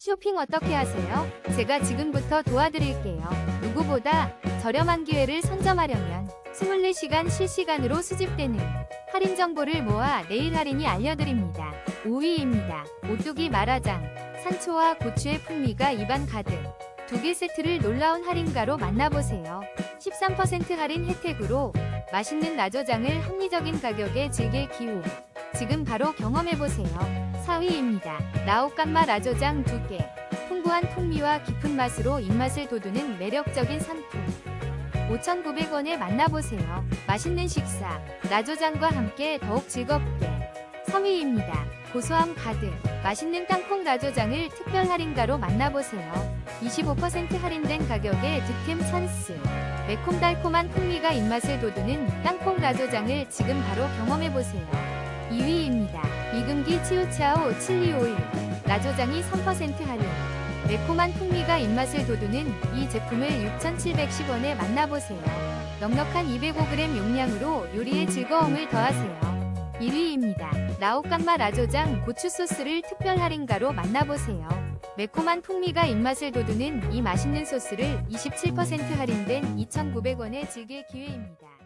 쇼핑 어떻게 하세요? 제가 지금부터 도와드릴게요. 누구보다 저렴한 기회를 선점하려면 24시간 실시간으로 수집되는 할인 정보를 모아 내일 할인이 알려드립니다. 5위입니다. 오뚜기 마라장, 산초와 고추의 풍미가 입안 가득. 두 개 세트를 놀라운 할인가로 만나보세요. 13% 할인 혜택으로 맛있는 나조장을 합리적인 가격에 즐길 기호. 지금 바로 경험해보세요. 4위입니다. 라오깐마 라조장 2개. 풍부한 풍미와 깊은 맛으로 입맛을 돋우는 매력적인 상품. 5,900원에 만나보세요. 맛있는 식사, 라조장과 함께 더욱 즐겁게. 3위입니다. 고소함 가득, 맛있는 땅콩 라조장을 특별 할인가로 만나보세요. 25% 할인된 가격에 득템 찬스. 매콤달콤한 풍미가 입맛을 돋우는 땅콩 라조장을 지금 바로 경험해보세요. 2위입니다. 이금기 치우차오 칠리 오일. 라조장이 3% 할인. 매콤한 풍미가 입맛을 돋우는 이 제품을 6,710원에 만나보세요. 넉넉한 205g 용량으로 요리의 즐거움을 더하세요. 1위입니다. 라오깐마 라조장 고추 소스를 특별 할인가로 만나보세요. 매콤한 풍미가 입맛을 돋우는 이 맛있는 소스를 27% 할인된 2,900원에 즐길 기회입니다.